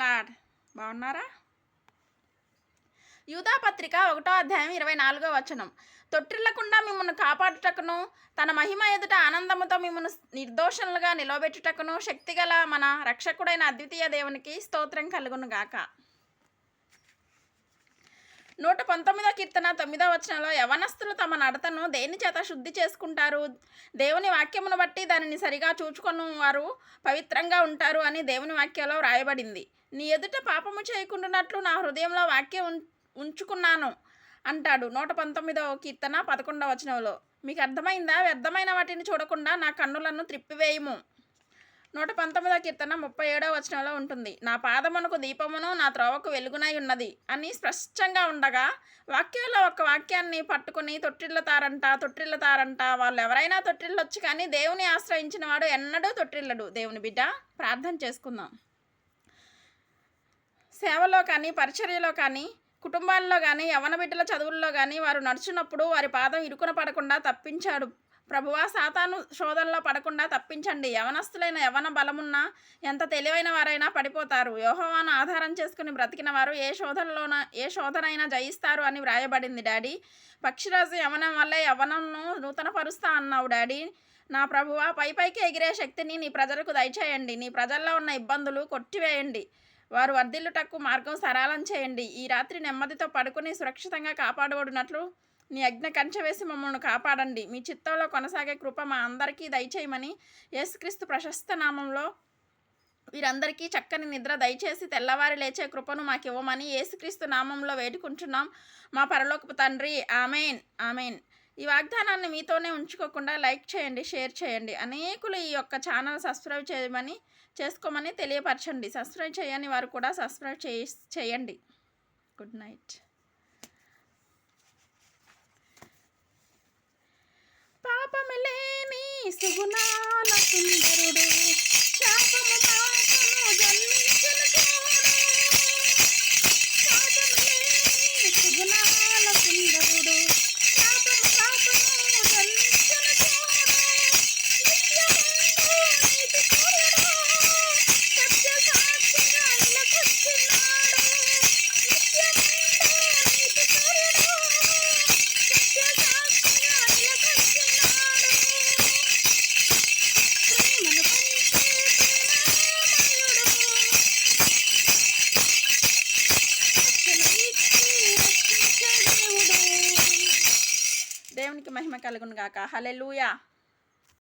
Lord బాగున్నారా? యూదా పత్రిక ఒకటో అధ్యాయం ఇరవై నాలుగో వచనం. తొట్టిల్లకుండా మిమ్మల్ని కాపాడుటకును తన మహిమ ఎదుట ఆనందముతో మిమ్మల్ని నిర్దోషణలుగా నిలవబెట్టుటకును శక్తిగల మన రక్షకుడైన అద్వితీయ దేవునికి స్తోత్రం కలుగును గాక నూట పంతొమ్మిదో కీర్తన తొమ్మిదో వచనంలో యవనస్తులు తమ నడతను దేని చేత శుద్ధి చేసుకుంటారు? దేవుని వాక్యమును బట్టి దానిని సరిగా చూచుకొని వారు పవిత్రంగా ఉంటారు అని దేవుని వాక్యంలో వ్రాయబడింది. నీ ఎదుట పాపము చేయకుండానట్లు నా హృదయంలో వాక్యం ఉంచుకున్నాను అంటాడు నూట పంతొమ్మిదవ కీర్తన పదకొండవ వచనంలో. మీకు అర్థమైందా? వ్యర్థమైన వాటిని చూడకుండా నా కన్నులను త్రిప్పివేయము. నూట పంతొమ్మిదో కీర్తన ముప్పై ఏడో వచనంలో ఉంటుంది. నా పాదమునకు దీపమును నా త్రోవకు వెలుగునై ఉన్నది అని స్పష్టంగా ఉండగా వాక్యంలో ఒక వాక్యాన్ని పట్టుకుని తొట్టిల్లుతారంట తొట్టిల్లుతారంట. వాళ్ళు ఎవరైనా తొట్టిల్లొచ్చు కానీ దేవుని ఆశ్రయించిన వాడు ఎన్నడూ తొట్టిల్లడు. దేవుని బిడ్డ ప్రార్థన చేసుకుందాం. సేవలో కానీ పరిచర్యలో కానీ కుటుంబాల్లో కానీ యవన బిడ్డల చదువుల్లో కానీ వారు నడుచున్నప్పుడు వారి పాదం ఇరుకున పడకుండా తప్పించాడు. ప్రభువా సాతాను శోధనలో పడకుండా తప్పించండి. యవనస్తులైన యవన బలమున్నా ఎంత తెలివైన వారైనా పడిపోతారు. యోహోవాను ఆధారం చేసుకుని బ్రతికిన వారు ఏ శోధనలోన ఏ శోధనైనా జయిస్తారు అని వ్రాయబడింది డాడీ. పక్షిరాజు యవనం వల్లే యవనంను నూతనపరుస్తా అన్నావు డాడీ. నా ప్రభువా పై పైకి ఎగిరే శక్తిని నీ ప్రజలకు దయచేయండి. నీ ప్రజల్లో ఉన్న ఇబ్బందులు కొట్టివేయండి. వారు వర్ధిల్లుటకు మార్గం సరళం చేయండి. ఈ రాత్రి నెమ్మదితో పడుకుని సురక్షితంగా కాపాడబడినట్లు నీ అజ్ఞ కంచె వేసి మమ్మల్ని కాపాడండి. మీ చిత్తంలో కొనసాగే కృప మా అందరికీ దయచేయమని యేసుక్రీస్తు ప్రశస్త నామంలో వీరందరికీ చక్కని నిద్ర దయచేసి తెల్లవారి లేచే కృపను మాకు ఇవ్వమని యేసుక్రీస్తు నామంలో వేడుకుంటున్నాం. మా పరలోకపు తండ్రి ఆమెన్ ఆమెన్. ఈ వాగ్దానాన్ని మీతోనే ఉంచుకోకుండా లైక్ చేయండి షేర్ చేయండి. అనేకులు ఈ యొక్క ఛానల్ సబ్స్క్రైబ్ చేయమని చేసుకోమని తెలియపరచండి. సబ్స్క్రైబ్ చేయని వారు కూడా సబ్స్క్రైబ్ చేయండి. Good night. సుగుణాల సుందరుడు దేవునికి మహిమ కలుగును గాక హల్లెలూయా